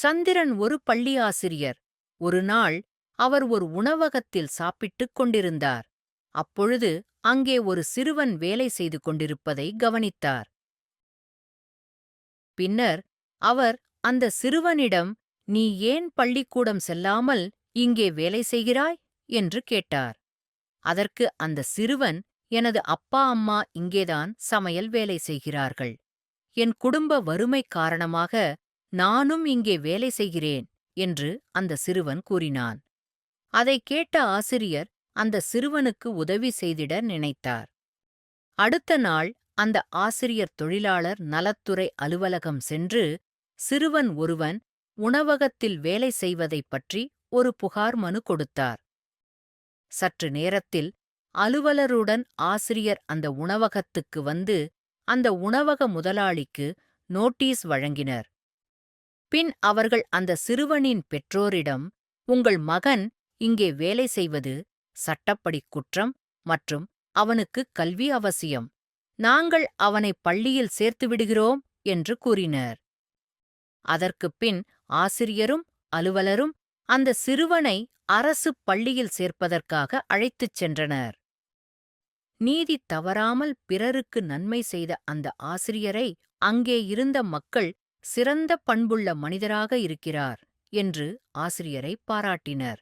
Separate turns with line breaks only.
சந்திரன் ஒரு பள்ளியாசிரியர். ஒரு நாள் அவர் ஒரு உணவகத்தில் சாப்பிட்டுக் கொண்டிருந்தார். அப்பொழுது அங்கே ஒரு சிறுவன் வேலை செய்து கொண்டிருப்பதை கவனித்தார். பின்னர் அவர் அந்த சிறுவனிடம் நீ ஏன் பள்ளிக்கூடம் செல்லாமல் இங்கே வேலை செய்கிறாய்? என்று கேட்டார். அதற்கு அந்த சிறுவன் எனது அப்பா அம்மா இங்கேதான் சமையல் வேலை செய்கிறார்கள். என் குடும்ப வறுமை காரணமாக நானும் இங்கே வேலை செய்கிறேன் என்று அந்த சிறுவன் கூறினான். அதைக் கேட்ட ஆசிரியர் அந்த சிறுவனுக்கு உதவி செய்திட நினைத்தார். அடுத்த நாள் அந்த ஆசிரியர் தொழிலாளர் நலத்துறை அலுவலகம் சென்று சிறுவன் ஒருவன் உணவகத்தில் வேலை செய்வதைப் பற்றி ஒரு புகார் மனு கொடுத்தார். சற்று நேரத்தில் அலுவலருடன் ஆசிரியர் அந்த உணவகத்துக்கு வந்து அந்த உணவக முதலாளிக்கு நோட்டீஸ் வழங்கினர். பின் அவர்கள் அந்த சிறுவனின் பெற்றோரிடம் உங்கள் மகன் இங்கே வேலை செய்வது சட்டப்படி குற்றம் மற்றும் அவனுக்கு கல்வி அவசியம். நாங்கள் அவனை பள்ளியில் சேர்த்து விடுகிறோம் என்று கூறினர். அதற்குப் பின் ஆசிரியரும் அலுவலரும் அந்த சிறுவனை அரசு பள்ளியில் சேர்ப்பதற்காக அழைத்துச் சென்றனர். நீதி தவறாமல் பிறருக்கு நன்மை செய்த அந்த ஆசிரியரை அங்கே இருந்த மக்கள் சிறந்த பண்புள்ள மனிதராக இருக்கிறார் என்று ஆசிரியரை பாராட்டினர்.